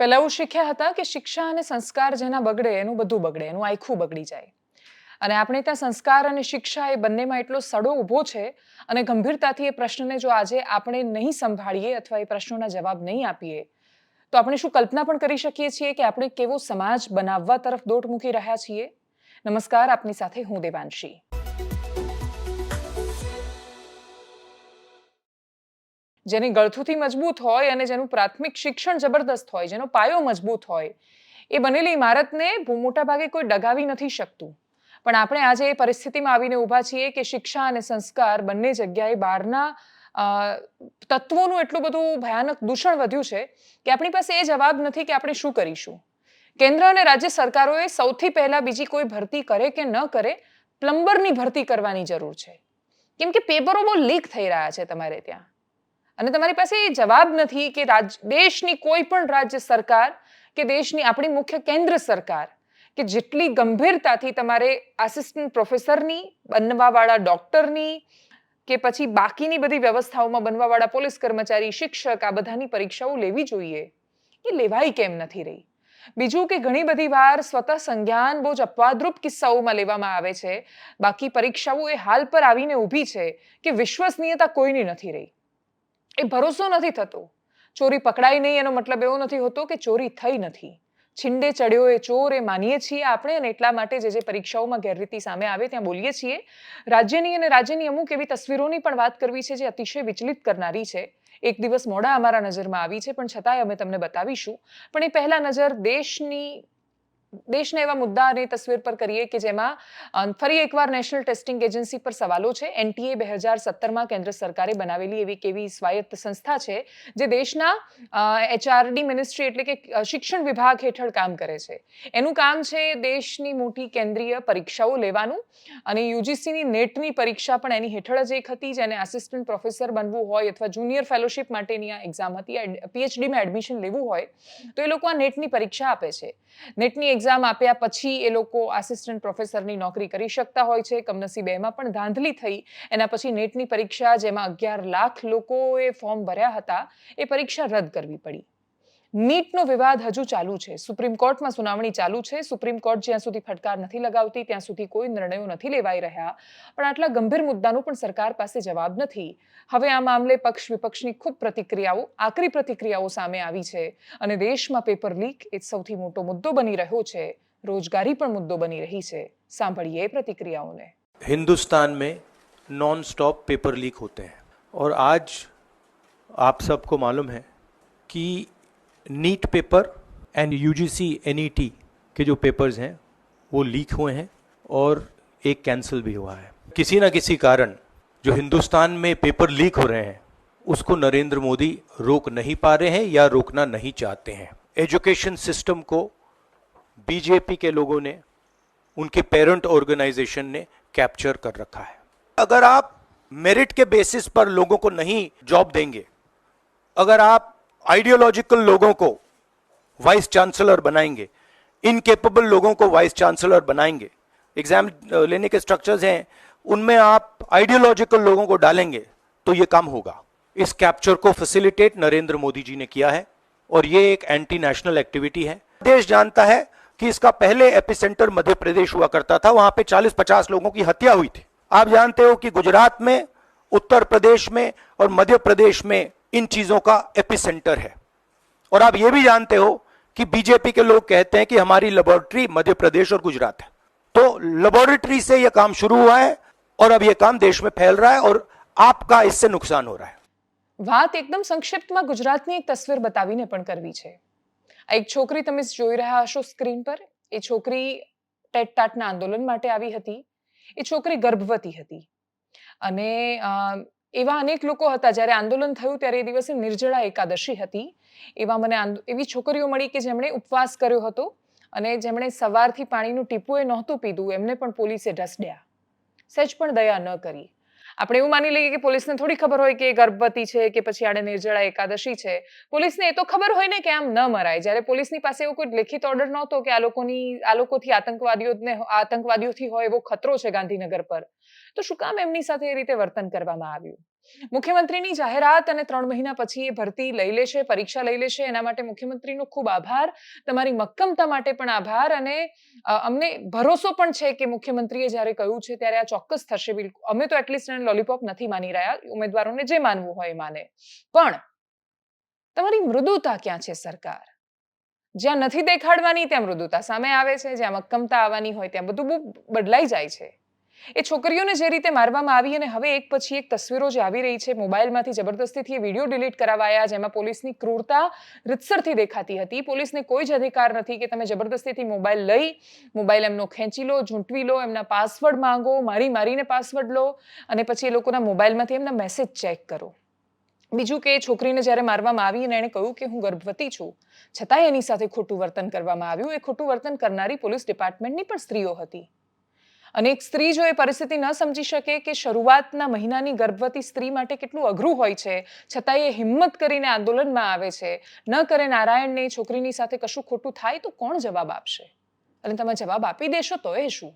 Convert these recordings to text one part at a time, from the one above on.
પહેલા એવું શીખ્યા હતા કે શિક્ષા અને સંસ્કાર જેના બગડે એનું બધું બગડે, એનું આખું બગડી જાય. અને આપણે ત્યાં સંસ્કાર અને શિક્ષા એ બંનેમાં એટલો સડો ઊભો છે અને ગંભીરતાથી એ પ્રશ્નને જો આજે આપણે નહીં સંભાળીએ અથવા એ પ્રશ્નોના જવાબ નહીં આપીએ, તો આપણે શું કલ્પના પણ કરી શકીએ છીએ કે આપણે કેવો સમાજ બનાવવા તરફ દોટ મૂકી રહ્યા છીએ? નમસ્કાર, આપની સાથે હું દેવાંશી. જેની ગળથુથી મજબૂત હોય અને જેનું પ્રાથમિક શિક્ષણ જબરદસ્ત હોય, જેનો પાયો મજબૂત હોય, એ બનેલી ઇમારતને મોટા ભાગે કોઈ ડગાવી નથી શકતું. પણ આપણે આજે એ પરિસ્થિતિમાં આવીને ઊભા છીએ કે શિક્ષા અને સંસ્કાર બંને જગ્યાએ બહારના તત્વોનું એટલું બધું ભયાનક દૂષણ વધ્યું છે કે આપણી પાસે એ જવાબ નથી કે આપણે શું કરીશું. કેન્દ્ર અને રાજ્ય સરકારોએ સૌથી પહેલા બીજી કોઈ ભરતી કરે કે ન કરે, પ્લમ્બરની ભરતી કરવાની જરૂર છે. કેમ કે પેપરો બહુ લીક થઈ રહ્યા છે તમારે ત્યાં. અને તમારી પાસે એ જવાબ નથી કે રાજ, દેશની કોઈ પણ રાજ્ય સરકાર કે દેશની આપણી મુખ્ય કેન્દ્ર સરકાર કે જેટલી ગંભીરતાથી તમારે આસિસ્ટન્ટ પ્રોફેસરની બનવાવાળા ડૉક્ટરની કે પછી બાકીની બધી વ્યવસ્થાઓમાં બનવાવાળા પોલીસ કર્મચારી, શિક્ષક, આ બધાની પરીક્ષાઓ લેવી જોઈએ. એ લેવાય કેમ નથી રહી? બીજું કે ઘણી બધી વાર સ્વતઃ સંજ્ઞાન બહુ જ અપવાદરૂપ કિસ્સાઓમાં લેવામાં આવે છે. બાકી પરીક્ષાઓ એ હાલ પર આવીને ઊભી છે કે વિશ્વસનીયતા કોઈની નથી રહી. એ ભરોસો નથી થતો. ચોરી પકડાઈ નહીં એનો મતલબ એવો નથી હોતો કે ચોરી થઈ નથી. છિંડે ચડ્યો એ ચોર એ માનીએ છીએ આપણે અને એટલા માટે જે જે પરીક્ષાઓમાં ગેરરીતિ સામે આવે ત્યાં બોલીએ છીએ. રાજ્યની અને રાજ્યની અમુક એવી તસવીરોની પણ વાત કરવી છે જે અતિશય વિચલિત કરનારી છે. એક દિવસ મોડા અમારા નજરમાં આવી છે, પણ છતાંય અમે તમને બતાવીશું. પણ એ પહેલા નજર દેશની દેશના એવા મુદ્દાની તસવીર પર કરીએ કે જેમાં ફરી એકવાર નેશનલ ટેસ્ટિંગ એજન્સી પર સવાલો છે. એનટીએ બે હજાર સત્તરમાં કેન્દ્ર સરકારે બનાવેલી એવી કેવી સ્વાયત્ત સંસ્થા છે, જે દેશના એચઆરડી મિનિસ્ટ્રી એટલે કે શિક્ષણ વિભાગ હેઠળ કામ કરે છે. એનું કામ છે દેશની મોટી કેન્દ્રીય પરીક્ષાઓ લેવાનું અને યુજીસીની નેટની પરીક્ષા પણ એની હેઠળ જ એક હતી, જેને આસિસ્ટન્ટ પ્રોફેસર બનવું હોય અથવા જુનિયર ફેલોશિપ માટેની આ એક્ઝામ હતી. પીએચડીમાં એડમિશન લેવું હોય, તો એ લોકો આ નેટની પરીક્ષા આપે છે. નેટની એક્ઝામ આપ્યા પછી એ લોકો આસિસ્ટન્ટ પ્રોફેસરની નોકરી કરી શકતા હોય છે. કમનસીબે એમાં પણ ધાંધલી થઈ. એના પછી નેટની પરીક્ષા, જેમાં અગિયાર લાખ લોકોએ ફોર્મ ભર્યા હતા, એ પરીક્ષા રદ કરવી પડી. નીટનો વિવાદ હજુ ચાલુ છે સુપ્રીમ કોર્ટમાં સુનાવણી ચાલુ છે સુપ્રીમ કોર્ટ જ્યાં સુધી ફટકાર નથી લગાવતી ત્યાં સુધી કોઈ નિર્ણયો નથી લેવાઈ રહ્યા પણ આટલા ગંભીર મુદ્દાનો પણ સરકાર પાસે જવાબ નથી હવે આ મામલે પક્ષ વિપક્ષની ખૂબ પ્રતિક્રિયાઓ આકરી પ્રતિક્રિયાઓ સામે આવી છે અને દેશમાં પેપર લીક એ સૌથી મોટો મુદ્દો બની રહ્યો છે રોજગારી પણ મુદ્દો બની રહી છે સાંભળીએ એ પ્રતિક્રિયાઓને हिंदुस्तान में नॉन स्टॉप पेपर लीक होते हैं और आज आप सबको मालूम है कि NEET paper and UGC NET E के जो पेपर्स हैं, वो लीक हुए हैं और एक कैंसिल भी हुआ है। किसी ना किसी कारण जो हिंदुस्तान में पेपर लीक हो रहे हैं, उसको नरेंद्र मोदी रोक नहीं पा रहे हैं या रोकना नहीं चाहते हैं। एजुकेशन सिस्टम को बीजेपी के लोगों ने, उनके पेरेंट ऑर्गेनाइजेशन ने कैप्चर कर रखा है। अगर आप मेरिट के बेसिस पर लोगों को नहीं जॉब देंगे, अगर आप आइडियोलॉजिकल लोगों को वाइस चांसलर बनाएँगे। इनकेपेबल लोगों को वाइस चांसलर बनाएँगे। एग्ज़ाम लेने के स्ट्रक्चर्स हैं, उनमें आप आइडियोलॉजिकल लोगों को डालेंगे तो ये काम होगा। इस कैप्चर को फैसिलिटेट नरेंद्र मोदी जी ने किया है और ये एक एंटी नेशनल एक्टिविटी है। देश जानता है कि इसका पहले एपिसेंटर मध्य प्रदेश हुआ करता था, वहाँ पे 40-50 लोगों की हत्या हुई थी। आप जानते हो कि गुजरात में, उत्तर प्रदेश में और मध्य प्रदेश में इन चीजों का एपिसेंटर है और आप ये भी जानते हो कि बीजेपी के लोग कहते हैं कि हमारी लेबोरेटरी मध्य प्रदेश और गुजरात है तो लेबोरेटरी से यह काम शुरू हुआ है और अब यह काम देश में फैल रहा है और आपका इससे नुकसान हो रहा है વાત એકદમ સંક્ષિપ્તમાં ગુજરાતની એક તસવીર બતાવીને પણ કરવી છે આ એક છોકરી તમે જોઈ રહ્યા હશો સ્ક્રીન પર એ છોકરી ટેટ ટાટના આંદોલન માટે આવી હતી એ છોકરી ગર્ભવતી હતી અને અ, એવા અનેક લોકો હતા જ્યારે આંદોલન થયું ત્યારે એ દિવસે નિર્જળા એકાદશી હતી. એવા મને એવી છોકરીઓ મળી કે જેમણે ઉપવાસ કર્યો હતો અને જેમણે સવારથી પાણીનું ટીપું એ નહોતું પીધું, એમને પણ પોલીસે ઢસડ્યા સહેજ પણ દયા ન કરી. આપણે એવું માની લઈએ કે પોલીસને થોડી ખબર હોય કે ગર્ભવતી છે કે પછી આડે નિર્જળા એકાદશી છે. પોલીસને એ તો ખબર હોય ને કે આમ ન મરાય. જ્યારે પોલીસની પાસે એવો કોઈ લેખિત ઓર્ડર નહોતો કે આ લોકોની, આ લોકોથી આતંકવાદીઓને, આતંકવાદીઓથી હોય એવો ખતરો છે ગાંધીનગર પર. તો શું કામ એમની સાથે એ રીતે વર્તન કરવામાં આવ્યું? મુખ્યમંત્રીની જાહેરાત અને ત્રણ મહિના પછી એ ભરતી લઈ લેશે, પરીક્ષા લઈ લેશે. એના માટે મુખ્યમંત્રીનો ખૂબ આભાર. તમારી મક્કમતા માટે પણ આભાર અને અમને ભરોસો પણ છે કે મુખ્યમંત્રીએ જ્યારે કહ્યું છે ત્યારે આ ચોક્કસ થશે બિલકુલ. અમે તો એટલીસ્ટ એને લોલીપોપ નથી માની રહ્યા. ઉમેદવારોને જે માનવું હોય એ માને. પણ તમારી મૃદુતા ક્યાં છે સરકાર? જ્યાં નથી દેખાડવાની ત્યાં મૃદુતા સામે આવે છે, જ્યાં મક્કમતા આવવાની હોય ત્યાં બધું બહુ બદલાઈ જાય છે. એ છોકરીઓને જે રીતે મારવામાં આવી અને હવે એક પછી એક તસવીરો જે આવી રહી છે, મોબાઈલમાંથી જબરદસ્તીથી એ વીડિયો ડિલીટ કરાવાયા, જેમાં પોલીસની ક્રૂરતા રીતસરથી દેખાતી હતી. પોલીસને કોઈ જ અધિકાર નથી કે તમે જબરદસ્તીથી મોબાઈલ લઈ, મોબાઈલ એમનો ખેંચી લો, ઝૂંટવી લો, એમના પાસવર્ડ માંગો, મારી મારીને પાસવર્ડ લો અને પછી એ લોકોના મોબાઈલમાંથી એમના મેસેજ ચેક કરો. બીજું કે એ છોકરીને જ્યારે મારવામાં આવી અને એણે કહ્યું કે હું ગર્ભવતી છું, છતાંય એની સાથે ખોટું વર્તન કરવામાં આવ્યું. એ ખોટું વર્તન કરનારી પોલીસ ડિપાર્ટમેન્ટની પણ સ્ત્રીઓ હતી. અને એક સ્ત્રી જો એ પરિસ્થિતિ ન સમજી શકે કે શરૂઆતના મહિનાની ગર્ભવતી સ્ત્રી માટે કેટલું અઘરું હોય છે, છતાંય એ હિંમત કરીને આંદોલનમાં આવે છે, ન કરે નારાયણને છોકરીની સાથે કશું ખોટું થાય તો કોણ જવાબ આપશે? અને તમે જવાબ આપી દેશો તો એ શું?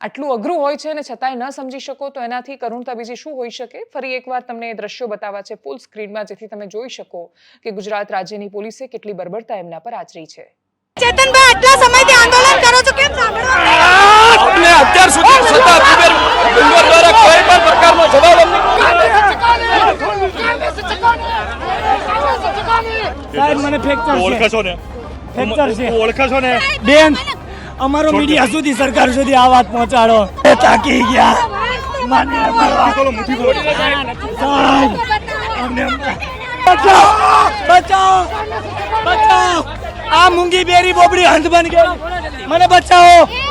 આટલું અઘરું હોય છે અને છતાંય ન સમજી શકો તો એનાથી કરુણતા બીજી શું હોઈ શકે? ફરી એકવાર તમને એ દ્રશ્યો બતાવવા છે ફૂલ સ્ક્રીનમાં જેથી તમે જોઈ શકો કે ગુજરાત રાજ્યની પોલીસે કેટલી બર્બરતા એમના પર આચરી છે. ચેતનભાઈ આટલા સમયથી આંદોલન કરો છો, કેમ સાંભળવા અમને અત્યાર સુધી સત્તા કુબેર ડુંગર દ્વારા કોઈ પણ પ્રકારનો જવાબ અમને સાહેબ મને ફેક્ચર છે. ઓળખશો છો ને? ફેક્ચર છે ઓળખશો ઓળખો છો. ને? બેન અમારો મીડિયા સુધી સરકાર સુધી આ વાત પહોંચાડો. એ તાકી ગયા. માને મારવા. બોલો મુઠ્ઠી બોલો. સાહેબ. અમને બચાવો બચાવો. બચાવો. આ મૂંગી બેરી બોબડી હંધ બન ગઈ. મને બચાવો.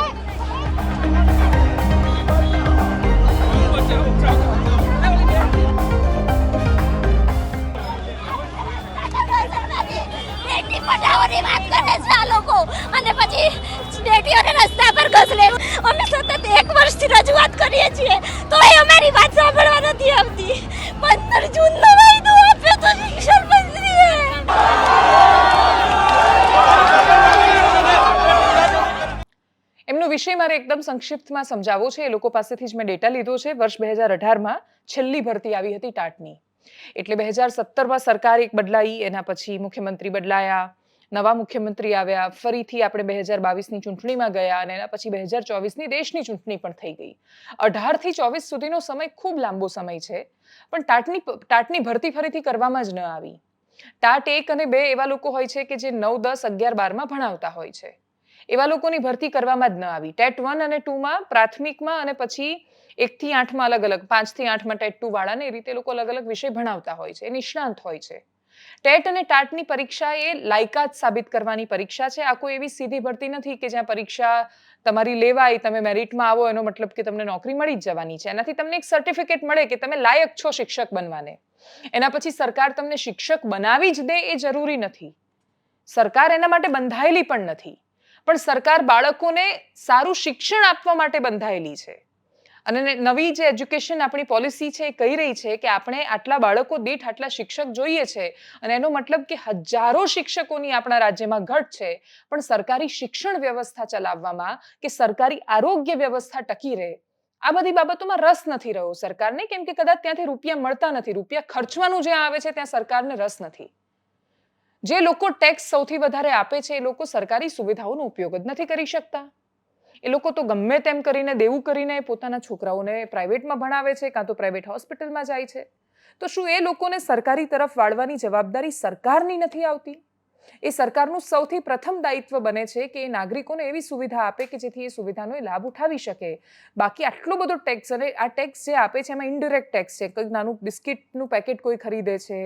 બેટી વાત કરે છે આ લોકો. અને પછી બેટીઓને રસ્તા પર ઘસલે. અમે સતત એક વર્ષથી રજૂઆત કરીએ છીએ. તો એ અમારી વાત સાંભળવા નથી આવતી. પંદર જૂનનો વાયદો આપ્યો તો શિક્ષણ મંત્રીએ. એમનો વિષય મારે એકદમ સંક્ષિપ્તમાં સમજાવવો છે. એ લોકો પાસેથી જ મેં ડેટા લીધો છે. વર્ષ બે હજાર અઢારમાં છેલ્લી ભરતી આવી હતી ટાટની. એટલે બે હજાર સત્તરમાં સરકાર એક બદલાઈ, એના પછી મુખ્યમંત્રી બદલાયા. નવા મુખ્યમંત્રી આવ્યા. ફરીથી આપણે બે હજાર બાવીસની ચૂંટણીમાં ગયા અને એના પછી બે હજાર ચોવીસની દેશની ચૂંટણી પણ થઈ ગઈ. અઢારથી ચોવીસ સુધીનો સમય ખૂબ લાંબો સમય છે. પણ ટાટની ટાટની ભરતી ફરીથી કરવામાં જ ન આવી. ટાટ એક અને બે એવા લોકો હોય છે કે જે નવ, દસ, અગિયાર, બારમાં ભણાવતા હોય છે. એવા લોકોની ભરતી કરવામાં જ ન આવી. ટેટ વન અને ટુમાં, પ્રાથમિકમાં અને પછી એકથી આઠમાં અલગ અલગ, પાંચથી આઠમાં ટેટ ટુ વાળાને એ રીતે લોકો અલગ અલગ વિષય ભણાવતા હોય છે. એ નિષ્ણાંત હોય છે. ટેટ અને ટાટની પરીક્ષા એ લાયકાત સાબિત કરવાની પરીક્ષા છે. આ કોઈ એવી સીધી ભરતી નથી કે જ્યાં પરીક્ષા તમારી લેવાય, તમે મેરિટમાં આવો, એનો મતલબ કે તમને નોકરી મળી જ જવાની છે. એનાથી તમને એક સર્ટિફિકેટ મળે કે તમે લાયક છો શિક્ષક બનવાને. એના પછી સરકાર તમને શિક્ષક બનાવી જ દે એ જરૂરી નથી. સરકાર એના માટે બંધાયેલી પણ નથી. પણ સરકાર બાળકોને સારું શિક્ષણ આપવા માટે બંધાયેલી છે. અને નવી જે એજ્યુકેશન આપણી પોલિસી છે એ કહી રહી છે કે આપણે આટલા બાળકો દીઠ આટલા શિક્ષક જોઈએ છે અને એનો મતલબ કે હજારો શિક્ષકોની આપણા રાજ્યમાં ઘટ છે, પણ સરકારી શિક્ષણ વ્યવસ્થા ચલાવવામાં કે સરકારી આરોગ્ય વ્યવસ્થા ટકી રહે, આ બધી બાબતોમાં રસ નથી રહ્યો સરકારને, કેમ કે કદાચ ત્યાંથી રૂપિયા મળતા નથી, રૂપિયા ખર્ચવાનું જ્યાં આવે છે ત્યાં સરકારને રસ નથી. જે લોકો ટેક્સ સૌથી વધારે આપે છે એ લોકો સરકારી સુવિધાઓનો ઉપયોગ જ નથી કરી શકતા. એ લોકો તો ગમે તેમ કરીને દેવું કરીને પોતાના છોકરાઓને પ્રાઇવેટમાં ભણાવે છે, કાં તો પ્રાઇવેટ હોસ્પિટલમાં જાય છે. તો શું એ લોકોને સરકારી તરફ વાળવાની જવાબદારી સરકારની નથી આવતી? એ સરકારનું સૌથી પ્રથમ દાયિત્વ બને છે કે એ નાગરિકોને એવી સુવિધા આપે કે જેથી એ સુવિધાનો એ લાભ ઉઠાવી શકે. બાકી આટલો બધો ટેક્સ અને આ ટેક્સ જે આપે છે, એમાં ઇન્ડિરેક્ટ ટેક્સ છે, કંઈક નાનું બિસ્કિટનું પેકેટ કોઈ ખરીદે છે,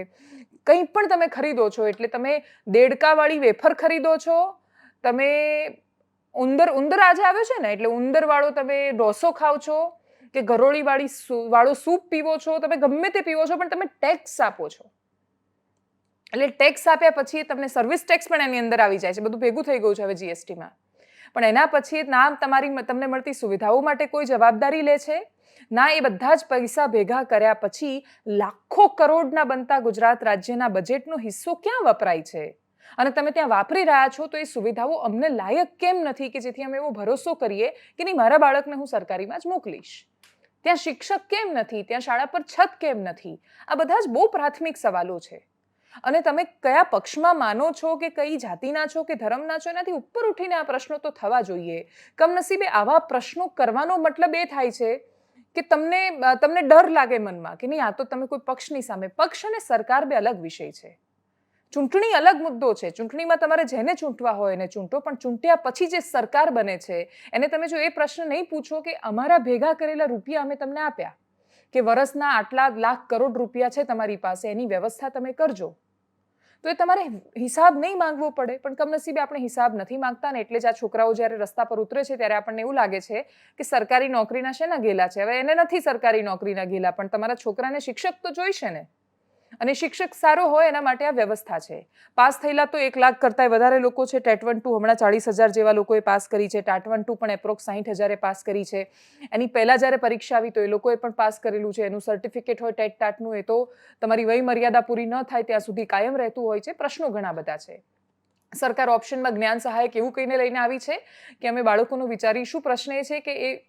કંઈ પણ તમે ખરીદો છો, એટલે તમે દેડકાવાળી વેફર ખરીદો છો, તમે ઉંદર ઉંદર આજે આવ્યો છે ને, એટલે ઉંદરવાળો તમે ડોસો ખાઓ છો કે ગરોળીવાળી વાળી વાળો સૂપ પીવો છો, તમે ગમે તે પીવો છો, પણ તમે ટેક્સ આપો છો. એટલે ટેક્સ આપ્યા પછી તમને સર્વિસ ટેક્સ પણ એની અંદર આવી જાય છે, બધું ભેગું થઈ ગયું છે હવે જીએસટીમાં. પણ એના પછી ના તમારી તમને મળતી સુવિધાઓ માટે કોઈ જવાબદારી લે છે, ના એ બધા જ પૈસા ભેગા કર્યા પછી લાખો કરોડના બનતા ગુજરાત રાજ્યના બજેટનો હિસ્સો ક્યાં વપરાય છે? અને તમે ત્યાં વાપરી રહ્યા છો તો એ સુવિધાઓ અમને લાયક કેમ નથી કે જેથી અમે એવો ભરોસો કરીએ કે નહીં, મારા બાળકને હું સરકારીમાં જ મોકલીશ. ત્યાં શિક્ષક કેમ નથી, ત્યાં શાળા પર છત કેમ નથી? આ બધા જ બહુ પ્રાથમિક સવાલો છે. અને તમે કયા પક્ષમાં માનો છો કે કઈ જાતિના છો કે ધર્મના છો, એનાથી ઉપર ઉઠીને આ પ્રશ્નો તો થવા જોઈએ. કમનસીબે આવા પ્રશ્નો કરવાનો મતલબ એ થાય છે કે તમને તમને ડર લાગે મનમાં કે નહીં, આ તો તમે કોઈ પક્ષની સામે, પક્ષ અને સરકાર બે અલગ વિષય છે. ચૂંટણી અલગ મુદ્દો છે. ચૂંટણીમાં તમારે જેને ચૂંટવા હોય એને ચૂંટો, પણ ચૂંટ્યા પછી જે સરકાર બને છે, એને તમે જો એ પ્રશ્ન નહીં પૂછો કે અમારા ભેગા કરેલા રૂપિયા અમે તમને આપ્યા, કે વર્ષના આટલા લાખ કરોડ રૂપિયા છે તમારી પાસે, એની વ્યવસ્થા તમે કરજો. તો એ તમારે હિસાબ નહીં માંગવો પડે, પણ કમનસીબે આપણે હિસાબ નથી માંગતા ને એટલે જ આ છોકરાઓ જ્યારે રસ્તા પર ઉતરે છે ત્યારે આપણને એવું લાગે છે કે સરકારી નોકરીના શેના ગેલા છે. હવે એને નથી સરકારી નોકરીના ગેલા, પણ તમારા છોકરાને શિક્ષક તો જોઈશે ને. અને શિક્ષક સારો હોય એના માટે આ વ્યવસ્થા છે. પાસ થયેલા તો એક લાખ કરતાંય વધારે લોકો છે. ટેટ વન ટુ હમણાં ચાળીસ હજાર જેવા લોકોએ પાસ કરી છે. ટાટ વન ટુ પણ એપ્રોક્સ સાહીઠ હજારે પાસ કરી છે. એની પહેલાં જ્યારે પરીક્ષા આવી તો એ લોકોએ પણ પાસ કરેલું છે. એનું સર્ટિફિકેટ હોય, ટેટ ટાટનું, એ તો તમારી વય મર્યાદા પૂરી ન થાય ત્યાં સુધી કાયમ રહેતું હોય છે. પ્રશ્નો ઘણા બધા છે. સરકાર ઓપ્શનમાં જ્ઞાન સહાયક એવું કહીને લઈને આવી છે કે અમે બાળકોનું વિચારીશું. પ્રશ્ન એ છે કે એ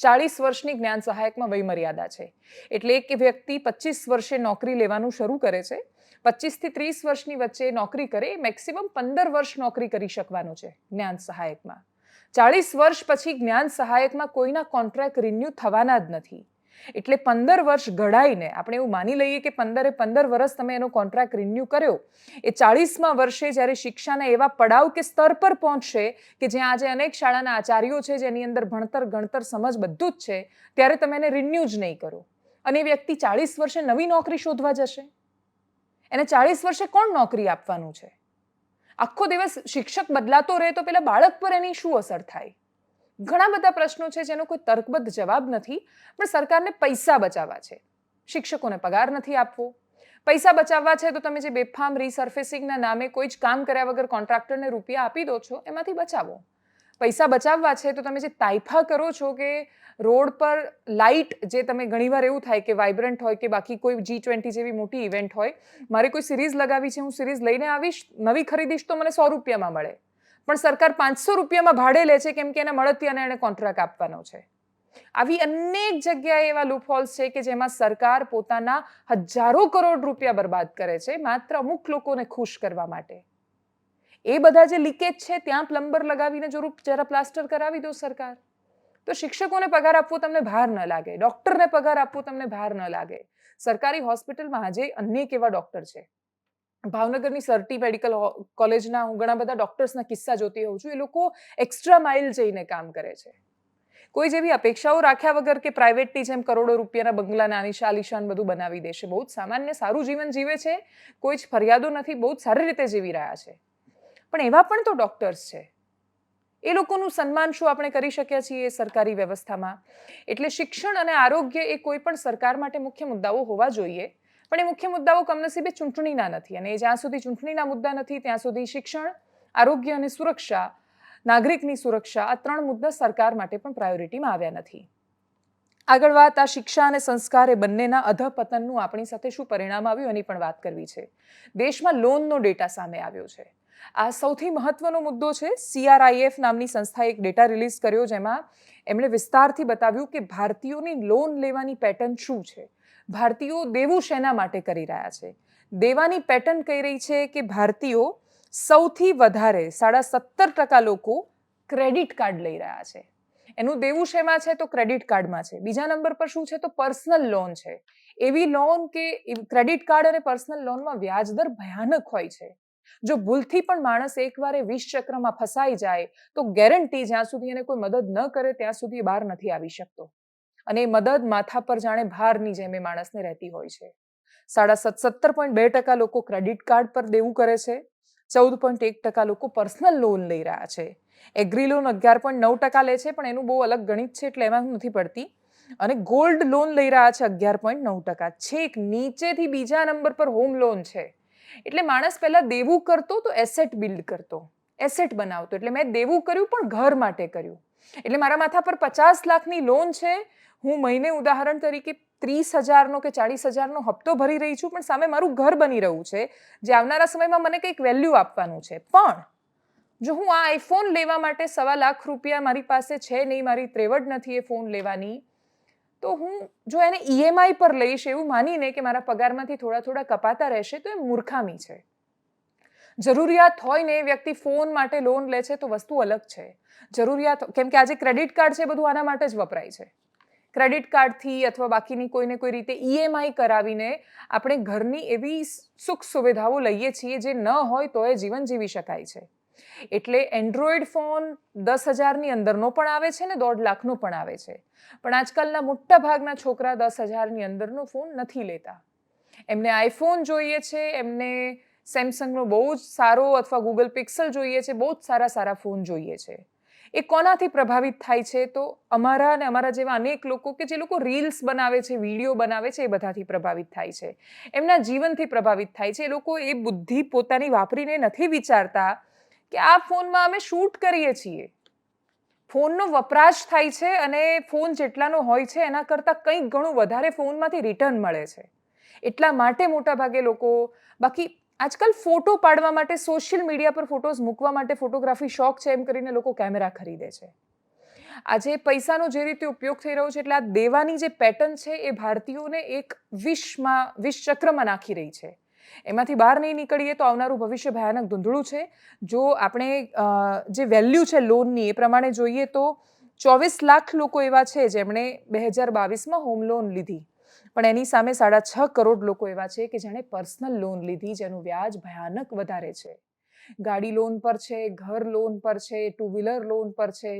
ચાળીસ વર્ષની જ્ઞાન સહાયકમાં વય મર્યાદા છે. એટલે એક વ્યક્તિ પચીસ વર્ષે નોકરી લેવાનું શરૂ કરે છે પચીસથી ત્રીસ વર્ષની વચ્ચે નોકરી કરે, મેક્સિમમ પંદર વર્ષ નોકરી કરી શકવાનું છે જ્ઞાન સહાયકમાં. ચાળીસ વર્ષ પછી જ્ઞાન સહાયકમાં કોઈના કોન્ટ્રાક્ટ રિન્યુ થવાના જ નથી. એટલે પંદર વર્ષ ઘડાઈને, આપણે એવું માની લઈએ કે પંદરે પંદર વર્ષ તમે એનો કોન્ટ્રાક્ટ રિન્યૂ કર્યો, એ ચાળીસમાં વર્ષે જ્યારે શિક્ષાના એવા પડાવ કે સ્તર પર પહોંચશે કે જ્યાં આજે અનેક શાળાના આચાર્યો છે, જેની અંદર ભણતર, ગણતર, સમજ બધું જ છે, ત્યારે તમે એને રિન્યુ જ નહીં કરો. અને એ વ્યક્તિ ચાળીસ વર્ષે નવી નોકરી શોધવા જશે. એને ચાળીસ વર્ષે કોણ નોકરી આપવાનું છે? આખો દિવસ શિક્ષક બદલાતો રહે તો પેલા બાળક પર એની શું અસર થાય? ઘણા બધા પ્રશ્નો છે જેનો કોઈ તર્કબદ્ધ જવાબ નથી, પણ સરકારને પૈસા બચાવવા છે. શિક્ષકોને પગાર નથી આપવો. પૈસા બચાવવા છે તો તમે જે બેફામ રીસર્ફેસિંગના નામે કોઈ જ કામ કર્યા વગર કોન્ટ્રાક્ટરને રૂપિયા આપી દો છો, એમાંથી બચાવો. પૈસા બચાવવા છે તો તમે જે તાઇફા કરો છો કે રોડ પર લાઇટ જે તમે ઘણીવાર એવું થાય કે વાઇબ્રન્ટ હોય કે બાકી કોઈ જી ટ્વેન્ટી જેવી મોટી ઇવેન્ટ હોય, મારે કોઈ સિરીઝ લગાવી છે, હું સિરીઝ લઈને આવીશ, નવી ખરીદીશ તો મને સો રૂપિયામાં મળે. પણ સરકાર પાંચસો રૂપિયામાં ભાડે લે છે, કેમ કે એને અને એને કોન્ટ્રાક્ટ આપવાનો છે. આવી અનેક જગ્યાએ એવા લૂપહોલ્સ છે કે જેમાં સરકાર પોતાના હજારો કરોડ રૂપિયા બરબાદ કરે છે, માત્ર અમુક લોકોને ખુશ કરવા માટે. એ બધા જે લીકેજ છે, ત્યાં પ્લમ્બર લગાવીને જરૂર જરા પ્લાસ્ટર કરાવી દો સરકાર. તો શિક્ષકોને પગાર આપવો તમને ભાર ન લાગે ડૉક્ટરને પગાર આપવો તમને ભાર ન લાગે. સરકારી હોસ્પિટલમાં આજે અનેક એવા ડૉક્ટર છે. ભાવનગરની સરટી મેડિકલ કોલેજના હું ઘણા બધા ડોક્ટર્સના કિસ્સા જોતી હોઉં છું, એ લોકો એક્સ્ટ્રા માઇલ જઈને કામ કરે છે. કોઈ જેવી અપેક્ષાઓ રાખ્યા વગર કે પ્રાઇવેટની જેમ કરોડો રૂપિયાના બંગલા નાની શાલિશાન બધું બનાવી દેશે, બહુ જ સામાન્ય સારું જીવન જીવે છે, કોઈ જ ફરિયાદો નથી, બહુ જ સારી રીતે જીવી રહ્યા છે. પણ એવા પણ તો ડોક્ટર્સ છે. એ લોકોનું સન્માન શું આપણે કરી શક્યા છીએ સરકારી વ્યવસ્થામાં? એટલે શિક્ષણ અને આરોગ્ય એ કોઈ પણ સરકાર માટે મુખ્ય મુદ્દાઓ હોવા જોઈએ. પણ એ મુખ્ય મુદ્દાઓ કમનસીબે ચૂંટણીના નથી અને એ જ્યાં સુધી ચૂંટણીના મુદ્દા નથી, ત્યાં સુધી શિક્ષણ, આરોગ્ય અને સુરક્ષા, નાગરિકની સુરક્ષા આ ત્રણ મુદ્દા સરકાર માટે પણ પ્રાયોરિટીમાં આવ્યા નથી. આગળ વાત આ શિક્ષા અને સંસ્કાર એ બંનેના અધપતનનું આપણી સાથે શું પરિણામ આવ્યું એની પણ વાત કરવી છે. દેશમાં લોનનો ડેટા સામે આવ્યો છે. આ સૌથી મહત્વનો મુદ્દો છે સીઆરઆઈએફ નામની સંસ્થાએ એક ડેટા રિલીઝ કર્યો જેમાં એમણે વિસ્તારથી બતાવ્યું કે ભારતીયોની લોન લેવાની પેટર્ન શું છે. ભારતીયો દેવું શેના માટે કરી રહ્યા છે? દેવાની પેટર્ન કહી રહી છે કે ભારતીયો સૌથી વધારે સાડા સત્તર ટકા લોકો ક્રેડિટ કાર્ડ લઈ રહ્યા છે. એનું દેવું શેમાં છે? તો ક્રેડિટ કાર્ડમાં છે. બીજા નંબર પર શું છે? તો પર્સનલ લોન છે. એવી લોન કે ક્રેડિટ કાર્ડ અને પર્સનલ લોનમાં વ્યાજદર ભયાનક હોય છે. જો ભૂલથી પણ માણસ એકવાર એ વિષ ચક્રમાં ફસાઈ જાય, તો ગેરંટી જ્યાં સુધી એને કોઈ મદદ ન કરે, ત્યાં સુધી બહાર નથી આવી શકતો. અને એ મદદ માથા પર જાણે ભારની જેમ એ માણસને રહેતી હોય છે. સાડા સત્તર પોઈન્ટ બે ટકા લોકો ક્રેડિટ કાર્ડ પર દેવું કરે છે. ચૌદ પોઈન્ટ એક ટકા લોકો પર્સનલ લોન લઈ રહ્યા છે. એગ્રી લોન અગિયાર પોઈન્ટ નવ ટકા લે છે, પણ એનું બહુ અલગ ગણિત છે એટલે એમાં નથી પડતી. અને ગોલ્ડ લોન લઈ રહ્યા છે અગિયાર પોઈન્ટ નવ ટકા. છેક નીચેથી બીજા નંબર પર હોમ લોન છે. એટલે માણસ પહેલાં દેવું કરતો તો એસેટ બિલ્ડ કરતો. એસેટ બનાવતો. એટલે મેં દેવું કર્યું પણ ઘર માટે કર્યું. એટલે મારા માથા પર પચાસ લાખની લોન છે હું મહિને ઉદાહરણ તરીકે ત્રીસ હજારનો કે ચાળીસ હજારનો હપ્તો ભરી રહી છું, પણ સામે મારું ઘર બની રહ્યું છે, જે આવનારા સમયમાં મને કંઈક વેલ્યુ આપવાનું છે. પણ જો હું આ આઈફોન લેવા માટે સવા લાખ રૂપિયા મારી પાસે છે નહીં, મારી ત્રેવડ નથી એ ફોન લેવાની, તો હું જો એને ઈએમઆઈ પર લઈશ એવું માનીને કે મારા પગારમાંથી થોડા થોડા કપાતા રહેશે, તો એ મૂર્ખામી છે. જરૂરિયાત હોય ને વ્યક્તિ ફોન માટે લોન લે છે, તો વસ્તુ અલગ છે. જરૂરિયાત, કેમ કે આજે ક્રેડિટ કાર્ડ છે, બધું આના માટે જ વપરાય છે. ક્રેડિટ કાર્ડથી અથવા બાકીની કોઈને કોઈ રીતે ઈએમઆઈ કરાવીને આપણે ઘરની એવી સુખ સુવિધાઓ લઈએ છીએ જે ન હોય તો એ જીવન જીવી શકાય છે. એટલે એન્ડ્રોઈડ ફોન દસ હજારની અંદરનો પણ આવે છે ને દોઢ લાખનો પણ આવે છે. પણ આજકાલના મોટા ભાગના છોકરા દસ હજારની અંદરનો ફોન નથી લેતા. એમને આઈફોન જોઈએ છે, એમને સેમસંગનો બહુ જ સારો અથવા ગૂગલ પિક્સલ જોઈએ છે, બહુ જ સારા સારા ફોન જોઈએ છે. એ કોનાથી પ્રભાવિત થાય છે? તો અમારા અને અમારા જેવા અનેક લોકો કે જે લોકો રીલ્સ બનાવે છે વીડિયો બનાવે છે, એ બધાથી પ્રભાવિત થાય છે. એમના જીવનથી પ્રભાવિત થાય છે. એ લોકો એ બુદ્ધિ પોતાની વાપરીને નથી વિચારતા કે આ ફોનમાં અમે શૂટ કરીએ છીએ. ફોનનો વપરાશ થાય છે અને ફોન જેટલાનો હોય છે, એના કરતાં કંઈક ઘણું વધારે ફોનમાંથી રિટર્ન મળે છે. એટલા માટે મોટાભાગે લોકો બાકી આજકાલ ફોટો પાડવા માટે, સોશિયલ મીડિયા પર ફોટોઝ મૂકવા માટે ફોટોગ્રાફી શોખ છે એમ કરીને લોકો કેમેરા ખરીદે છે. આજે પૈસાનો જે રીતે ઉપયોગ થઈ રહ્યો છે એટલે આ દેવાની જે પેટર્ન છે એ ભારતીયોને એક વિષમાં વિષ ચક્રમાં નાખી રહી છે. એમાંથી બહાર નહીં નીકળીએ તો આવનારું ભવિષ્ય ભયાનક ધૂંધળું છે. જો આપણે જે વેલ્યુ છે લોનની એ પ્રમાણે જોઈએ તો ચોવીસ લાખ લોકો એવા છે જેમણે બે હજાર બાવીસમાં હોમ લોન લીધી. પણ એની સામે સાડા છ કરોડ લોકો એવા છે કે જેણે પર્સનલ લોન લીધી જેનું વ્યાજ ભયાનક વધારે છે. ગાડી લોન પર છે, ઘર લોન પર છે ટુ વ્હીલર લોન પર છે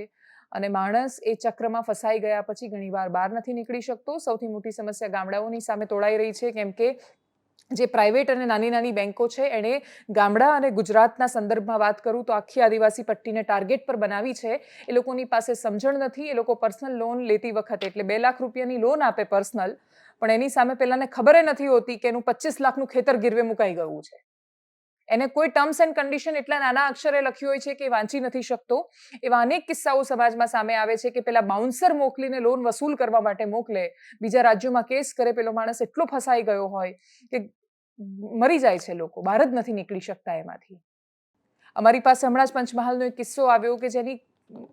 અને માણસ એ ચક્રમાં ફસાઈ ગયા પછી ઘણીવાર બહાર નથી નીકળી શકતો. સૌથી મોટી સમસ્યા ગામડાઓની સામે તોડાઈ રહી છે, કેમ કે જે પ્રાઇવેટ અને નાની નાની બેન્કો છે, એણે ગામડા અને ગુજરાતના સંદર્ભમાં વાત કરું તો આખી આદિવાસી પટ્ટીને ટાર્ગેટ પર બનાવી છે. એ લોકોની પાસે સમજણ નથી, એ લોકો પર્સનલ લોન લેતી વખતે એટલે બે લાખ રૂપિયાની લોન આપે પર્સનલ પણ એની સામે પેલાને ખબર નથી હોતી કે એનું પચીસ લાખનું ખેતર ગીરવે મુકાઈ ગયું છે. એને કોઈ ટર્મ્સ એન્ડ કન્ડિશન એટલા નાના અક્ષરે લખ્યું હોય છે કે વાંચી નથી શકતો. એવા અનેક કિસ્સાઓ સમાજમાં સામે આવે છે કે પેલા બાઉન્સર મોકલીને લોન વસૂલ કરવા માટે મોકલે, બીજા રાજ્યોમાં કેસ કરે પેલો માણસ એટલો ફસાઈ ગયો હોય કે મરી જાય છે લોકો, બહાર જ નથી નીકળી શકતા એમાંથી. અમારી પાસે હમણાં જ પંચમહાલનો એક કિસ્સો આવ્યો કે જેની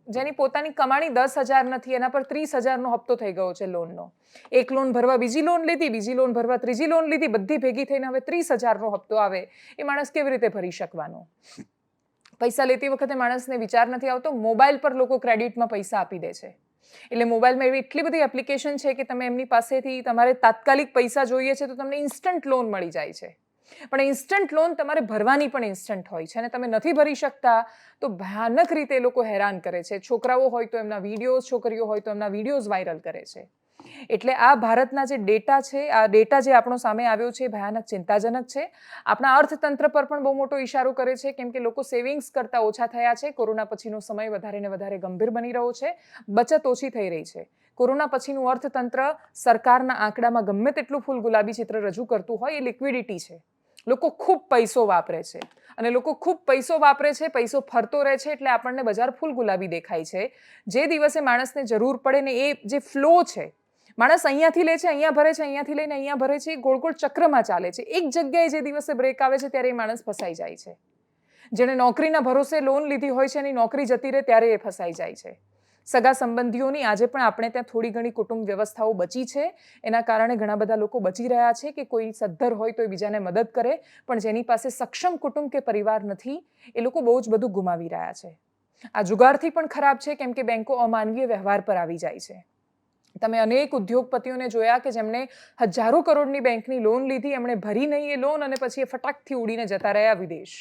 જેની પોતાની કમાણી દસ હજાર નથી, એના પર ત્રીસ હજારનો હપ્તો થઈ ગયો છે લોનનો એક લોન ભરવા બીજી લોન લીધી, બીજી લોન ભરવા ત્રીજી લોન લીધી, બધી ભેગી થઈને હવે ત્રીસ હજારનો હપ્તો આવે. એ માણસ કેવી રીતે ભરી શકવાનો? પૈસા લેતી વખતે માણસને વિચાર નથી આવતો, મોબાઈલ પર લોકો ક્રેડિટમાં પૈસા આપી દે છે. એટલે મોબાઈલમાં એવી એટલી બધી એપ્લિકેશન છે કે તમે એમની પાસેથી તમારે તાત્કાલિક પૈસા જોઈએ છે તો તમને ઇન્સ્ટન્ટ લોન મળી જાય છે. પણ ઇન્સ્ટન્ટ લોન તમારે ભરવાની પણ ઇન્સ્ટન્ટ હોય છે અને તમે નથી ભરી શકતા, તો ભયાનક રીતે એ લોકો હેરાન કરે છે. છોકરાઓ હોય તો એમના વિડીયોઝ, છોકરીઓ હોય તો એમના વિડીયોઝ વાયરલ કરે છે. એટલે આ ભારતના જે ડેટા છે, આ ડેટા જે આપણો સામે આવ્યો છે ભયાનક, ચિંતાજનક છે. આપણા અર્થતંત્ર પર પણ બહુ મોટો ઇશારો કરે છે, કેમ કે લોકો સેવિંગ્સ કરતા ઓછા થયા છે. કોરોના પછીનો સમય વધારે ને વધારે ગંભીર બની રહ્યો છે. બચત ઓછી થઈ રહી છે. કોરોના પછીનું અર્થતંત્ર સરકારના આંકડામાં ગમે તેટલું ફૂલ ગુલાબી ચિત્ર રજૂ કરતું હોય એ લિક્વિડિટી છે. લોકો ખૂબ પૈસો વાપરે છે. અને લોકો ખૂબ પૈસો વાપરે છે, પૈસો ફરતો રહે છે એટલે આપણને બજાર ફૂલ ગુલાબી દેખાય છે. જે દિવસે માણસને જરૂર પડે ને એ જે ફ્લો છે, માણસ અહીંયાથી લે છે, અહીંયા ભરે છે, અહીંયાથી લઈને અહીંયા ભરે છે, એ ગોળ ગોળ ચક્રમાં ચાલે છે. એક જગ્યાએ જે દિવસે બ્રેક આવે છે ત્યારે એ માણસ ફસાઈ જાય છે. જેણે નોકરીના ભરોસે લોન લીધી હોય છે એની નોકરી જતી રહે ત્યારે એ ફસાઈ જાય છે. સગા સંબંધીઓની આજે પણ આપણે ત્યાં થોડી ઘણી કુટુંબ વ્યવસ્થાઓ બચી છે. એના કારણે ઘણા બધા લોકો બચી રહ્યા છે કે કોઈ સદ્ધર હોય તો એ બીજાને મદદ કરે, પણ જેની પાસે સક્ષમ કુટુંબ કે પરિવાર નથી, એ લોકો બહુ જ બધું ગુમાવી રહ્યા છે. આ જુગારથી પણ ખરાબ છે કેમ કે બેંકો અમાનવીય વ્યવહાર પર આવી જાય છે. તમે અનેક ઉદ્યોગપતિઓને જોયા કે જેમણે હજારો કરોડની બેંકની લોન લીધી, એમણે ભરી નહીં એ લોન અને પછી એ ફટાકથી ઉડીને જતા રહ્યા વિદેશ.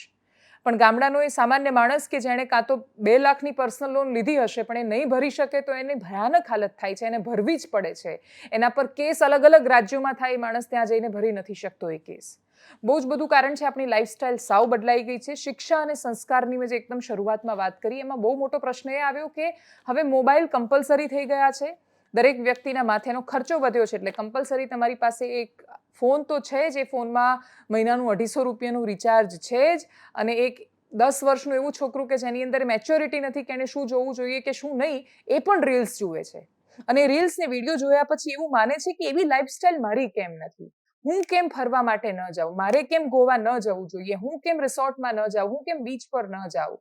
પણ ગામડાનો એ સામાન્ય માણસ કે જેણે કાં તો બે લાખની પર્સનલ લોન લીધી હશે, પણ એ નહીં ભરી શકે તો એને ભયાનક હાલત થાય છે, એને ભરવી જ પડે છે. એના પર કેસ અલગ અલગ રાજ્યોમાં થાય, એ માણસ ત્યાં જઈને ભરી નથી શકતો એ કેસ. બહુ જ બધું કારણ છે, આપણી લાઈફસ્ટાઈલ સાવ બદલાઈ ગઈ છે. શિક્ષા અને સંસ્કારની મેં જે એકદમ શરૂઆતમાં વાત કરી, એમાં બહુ મોટો પ્રશ્ન એ આવ્યો કે હવે મોબાઈલ કમ્પલસરી થઈ ગયા છે. દરેક વ્યક્તિના માથેનો ખર્ચો વધ્યો છે, એટલે કમ્પલસરી તમારી પાસે એક ફોન તો છે જ, એ ફોનમાં મહિનાનું અઢીસો રૂપિયાનું રિચાર્જ છે જ અને એક દસ વર્ષનું એવું છોકરું કે જેની અંદર મેચ્યોરિટી નથી કે એને શું જોવું જોઈએ કે શું નહીં, એ પણ રીલ્સ જુએ છે. અને રીલ્સને વીડિયો જોયા પછી એવું માને છે કે એવી લાઈફસ્ટાઈલ મારી કેમ નથી? હું કેમ ફરવા માટે ન જાઉં? મારે કેમ ગોવા ન જવું જોઈએ? હું કેમ રિસોર્ટમાં ન જાઉં? હું કેમ બીચ પર ન જાઉં?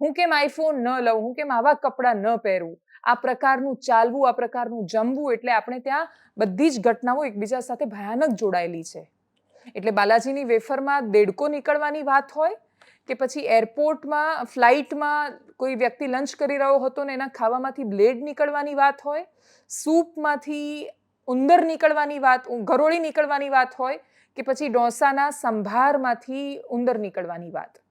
હું કેમ આઈફોન ન લઉં? હું કેમ આવા કપડાં ન પહેરું? આ પ્રકારનું ચાલવું, આ પ્રકારનું જમવું એટલે આપણે ત્યાં બધી જ ઘટનાઓ એકબીજા સાથે ભયાનક જોડાયેલી છે. એટલે બાલાજીની વેફરમાં દેડકો નીકળવાની વાત હોય કે પછી એરપોર્ટમાં, ફ્લાઇટમાં કોઈ વ્યક્તિ લંચ કરી રહ્યો હતો ને એના ખાવામાંથી બ્લેડ નીકળવાની વાત હોય, સૂપમાંથી ઉંદર નીકળવાની વાત ગરોળી નીકળવાની વાત હોય કે પછી ડોસાના સંભારમાંથી ઉંદર નીકળવાની વાત.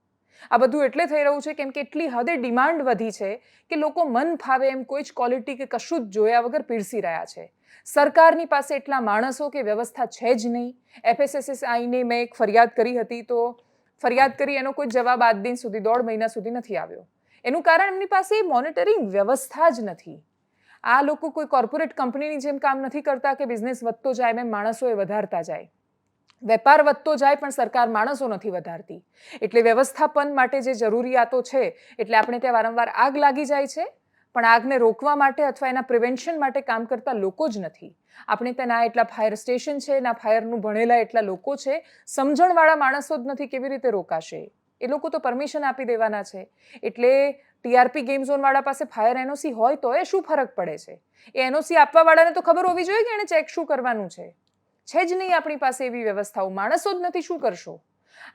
આ બધું એટલે થઈ રહ્યું છે કેમ કે એટલી હદે ડિમાન્ડ વધી છે કે લોકો મન ફાવે એમ કોઈ જ ક્વોલિટી કે કશું જ જોયા વગર પીરસી રહ્યા છે. સરકારની પાસે એટલા માણસો કે વ્યવસ્થા છે જ નહીં. એફએસએસએસઆઈને મેં એક ફરિયાદ કરી હતી તો ફરિયાદ કરી એનો કોઈ જવાબ આજ દિન સુધી, દોઢ મહિના સુધી નથી આવ્યો. એનું કારણ એમની પાસે મોનિટરિંગ વ્યવસ્થા જ નથી. આ લોકો કોઈ કોર્પોરેટ કંપનીની જેમ કામ નથી કરતા કે બિઝનેસ વધતો જાય એમ માણસો એ વધારતા જાય. વેપાર વધતો જાય પણ સરકાર માણસો નથી વધારતી. એટલે વ્યવસ્થાપન માટે જે જરૂરિયાતો છે, એટલે આપણે ત્યાં વારંવાર આગ લાગી જાય છે, પણ આગને રોકવા માટે અથવા એના પ્રિવેન્શન માટે કામ કરતા લોકો જ નથી. આપણે ત્યાં ના એટલા ફાયર સ્ટેશન છે, ના ફાયરનું ભણેલા એટલા લોકો છે, સમજણવાળા માણસો જ નથી કેવી રીતે રોકાશે. એ લોકો તો પરમિશન આપી દેવાના છે. એટલે ટીઆરપી ગેમ ઝોનવાળા પાસે ફાયર એનઓસી હોય તો એ શું ફરક પડે છે? એ એનઓસી આપવાવાળાને તો ખબર હોવી જોઈએ કે એણે ચેક શું કરવાનું છે? છે જ નહીં આપણી પાસે એવી વ્યવસ્થાઓ. માણસો જ નથી, શું કરશો?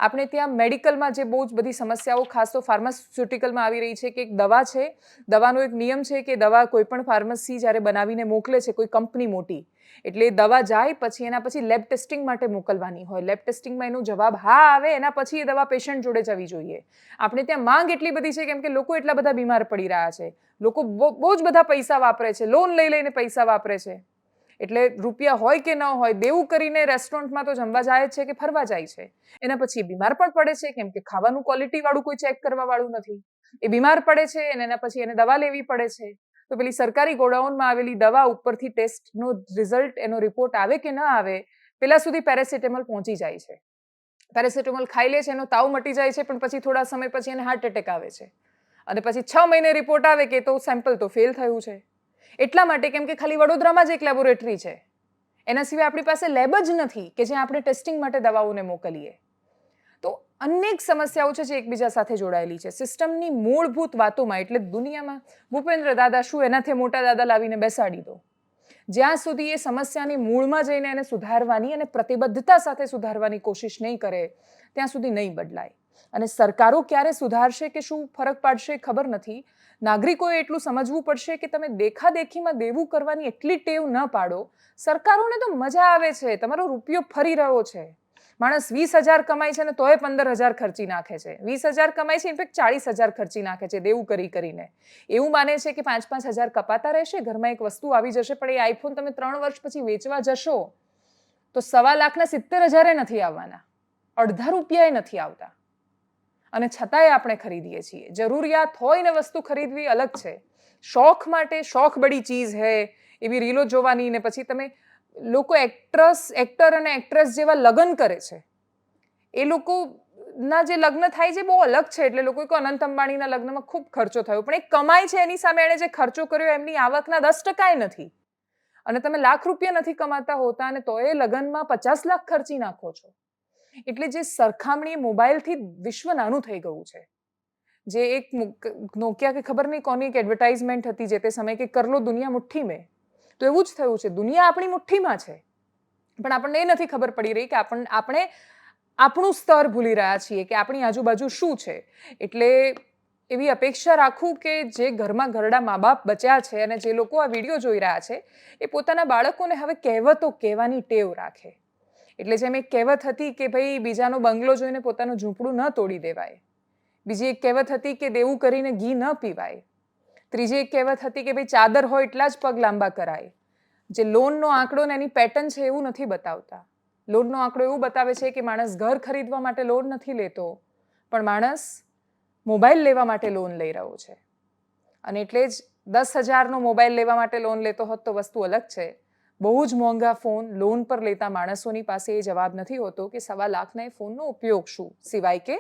આપણે ત્યાં મેડિકલમાં જે બહુ જ બધી સમસ્યાઓ, ખાસ તો ફાર્માસ્યુટિકલમાં આવી રહી છે કે એક દવા છે, દવાનો એક નિયમ છે કે દવા કોઈ પણ ફાર્મસી જ્યારે બનાવીને મોકલે છે, કોઈ કંપની મોટી, એટલે દવા જાય પછી એના પછી લેબ ટેસ્ટિંગ માટે મોકલવાની હોય. લેબ ટેસ્ટિંગમાં એનો જવાબ હા આવે, એના પછી એ દવા પેશન્ટ જોડે જવી જોઈએ. આપણે ત્યાં માંગ એટલી બધી છે કેમ કે લોકો એટલા બધા બીમાર પડી રહ્યા છે. લોકો બહુ જ બધા પૈસા વાપરે છે. લોન લઈ લઈને પૈસા વાપરે છે. એટલે રૂપિયા હોય કે ન હોય, દેવું કરીને રેસ્ટોરન્ટમાં તો જમવા જાય છે કે ફરવા જાય છે. એના પછી એ બીમાર પણ પડે છે, કેમ કે ખાવાનું ક્વોલિટી વાળું કોઈ ચેક કરવા વાળું નથી. એ બીમાર પડે છે અને એના પછી એને દવા લેવી પડે છે. તો પેલી સરકારી ગોડાઉનમાં આવેલી દવા ઉપરથી ટેસ્ટનો રિઝલ્ટ એનો રિપોર્ટ આવે કે ન આવે, પેલા સુધી પેરાસિટેમોલ પહોંચી જાય છે. પેરાસિટેમોલ ખાઈ લે છે, એનો તાવ મટી જાય છે, પણ પછી થોડા સમય પછી એને હાર્ટ એટેક આવે છે. અને પછી છ મહિને રિપોર્ટ આવે કે તો સેમ્પલ તો ફેલ થયું છે. એટલા માટે કેમ કે ખાલી વડોદરામાં જ એક લેબોરેટરી છે. એના સિવાય આપણી પાસે લેબ જ નથી કે જ્યાં આપણે ટેસ્ટિંગ માટે દવાઓને મોકલીએ. તો અનેક સમસ્યાઓ છે જે એકબીજા સાથે જોડાયેલી છે. સિસ્ટમની મૂળભૂત વાતોમાં, એટલે દુનિયામાં, ભૂપેન્દ્ર દાદા શું એનાથી મોટા દાદા લાવીને બેસાડી દો? જ્યાં સુધી એ સમસ્યાની મૂળમાં જઈને એને સુધારવાની અને પ્રતિબદ્ધતા સાથે સુધારવાની કોશિશ નહીં કરે, ત્યાં સુધી નહીં બદલાય. અને સરકારો ક્યારે સુધારશે કે શું ફરક પાડશે ખબર નથી. નાગરિકોએ એટલું સમજવું પડશે કે તમે દેખાદેખીમાં દેવું કરવાની એટલી ટેવ ન પાડો. સરકારોને તો મજા આવે છે, તમારો રૂપિયો ફરી રહ્યો છે. માણસ વીસ હજાર કમાય છે ને તોય પંદર હજાર ખર્ચી નાખે છે. વીસ હજાર કમાય છે, ઇનફેક્ટ ચાળીસ હજાર ખર્ચી નાખે છે, દેવું કરી કરીને. એવું માને છે કે પાંચ પાંચ હજાર કપાતા રહેશે, ઘરમાં એક વસ્તુ આવી જશે, પણ એ આઈફોન તમે ત્રણ વર્ષ પછી વેચવા જશો, તો સવા લાખના સિત્તેર હજારે નથી આવવાના. અડધા રૂપિયાએ નથી આવતા. અને છતાંય આપણે ખરીદીએ છીએ. જરૂરિયાત હોય ને વસ્તુ ખરીદવી અલગ છે. શોખ માટે શોખ બડી ચીઝ હે, એવી રીલો જોવાની ને પછી તમે લોકો એક્ટ્રેસ એક્ટર અને એક્ટ્રેસ જેવા લગ્ન કરે છે. એ લોકોના જે લગ્ન થાય છે બહુ અલગ છે, એટલે લોકો અનંત અંબાણીના લગ્નમાં ખૂબ ખર્ચો થયો. પણ એ કમાય છે એની સામે એણે જે ખર્ચો કર્યો એમની આવકના દસ ટકાએ નથી. અને તમે લાખ રૂપિયા નથી કમાતા હોતા અને તો એ લગ્નમાં પચાસ લાખ ખર્ચી નાખો છો. એટલે જે સરખામણી મોબાઈલથી વિશ્વ નાનું થઈ ગયું છે. જે એક નોકિયા કે ખબર નહીં કોની એક એડવર્ટાઇઝમેન્ટ હતી જે તે સમયે કે કરલો દુનિયા મુઠ્ઠી મેં. તો એવું જ થયું છે. દુનિયા આપણી મુઠ્ઠીમાં છે. પણ આપણને એ નથી ખબર પડી રહી કે આપણ આપણે આપણું સ્તર ભૂલી રહ્યા છીએ કે આપણી આજુબાજુ શું છે. એટલે એવી અપેક્ષા રાખું કે જે ઘરમાં ઘરડા મા બાપ બચ્યા છે અને જે લોકો આ વીડિયો જોઈ રહ્યા છે, એ પોતાના બાળકોને હવે કહેવતો કહેવાની ટેવ રાખે. એટલે જેમ એક કહેવત હતી કે ભાઈ, બીજાનો બંગલો જોઈને પોતાનું ઝૂંપડું ન તોડી દેવાય. બીજી એક કહેવત હતી કે દેવું કરીને ઘી ન પીવાય. ત્રીજી એક કહેવત હતી કે ભાઈ, ચાદર હોય એટલા જ પગ લાંબા કરાય. જે લોનનો આંકડો ને એની પેટર્ન છે એવું નથી બતાવતા. લોનનો આંકડો એવું બતાવે છે કે માણસ ઘર ખરીદવા માટે લોન નથી લેતો, પણ માણસ મોબાઈલ લેવા માટે લોન લઈ રહ્યો છે. અને એટલે જ દસ હજારનો મોબાઈલ લેવા માટે લોન લેતો હોત તો વસ્તુ અલગ છે. બહુ જ મોંઘા ફોન લોન પર લેતા માણસોની પાસે એ જવાબ નથી હોતો કે સવા લાખના એ ફોનનો ઉપયોગ શું? સિવાય કે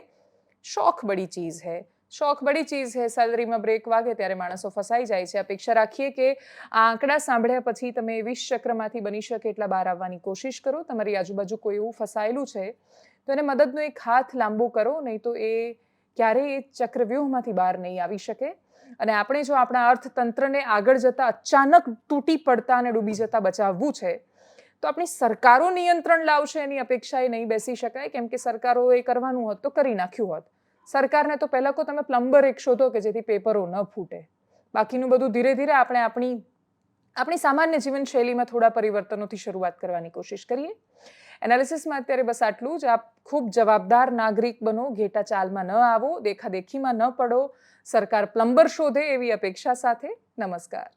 શોખ બડી ચીઝ હે. શોખ બડી ચીઝ હે. સેલરીમાં બ્રેક વાગે ત્યારે માણસો ફસાઈ જાય છે. અપેક્ષા રાખીએ કે આ આંકડા સાંભળ્યા પછી તમે વિષ ચક્રમાંથી બની શકે એટલા બહાર આવવાની કોશિશ કરો. તમારી આજુબાજુ કોઈ એવું ફસાયેલું છે, તો એને મદદનો એક હાથ લાંબો કરો, નહીં તો એ ક્યારેય એ ચક્રવ્યૂહમાંથી બહાર નહીં આવી શકે. અને આપણે જો આપણા અર્થતંત્રને આગળ જતા અચાનક તૂટી પડતા અને ડૂબી જતા બચાવવું છે, તો આપણી સરકારો નિયંત્રણ લાવશે એની અપેક્ષાએ નહીં બેસી શકાય. કેમ કે સરકારો એ કરવાનું હોત તો કરી નાખ્યું હોત. સરકારને તો પહેલાં કો તમે પ્લમ્બર એક શોધો કે જેથી પેપરો ન ફૂટે. બાકીનું બધું ધીરે ધીરે આપણે આપણી આપણી સામાન્ય જીવનશૈલીમાં થોડા પરિવર્તનોથી શરૂઆત કરવાની કોશિશ કરીએ. એનાલિસિસમાં અત્યારે બસ આટલું જ. આપ ખૂબ જવાબદાર નાગરિક બનો ઘેટા ચાલમાં ન આવો, દેખાદેખીમાં ન પડો. સરકાર પ્લમ્બર શોધે એવી અપેક્ષા સાથે. નમસ્કાર.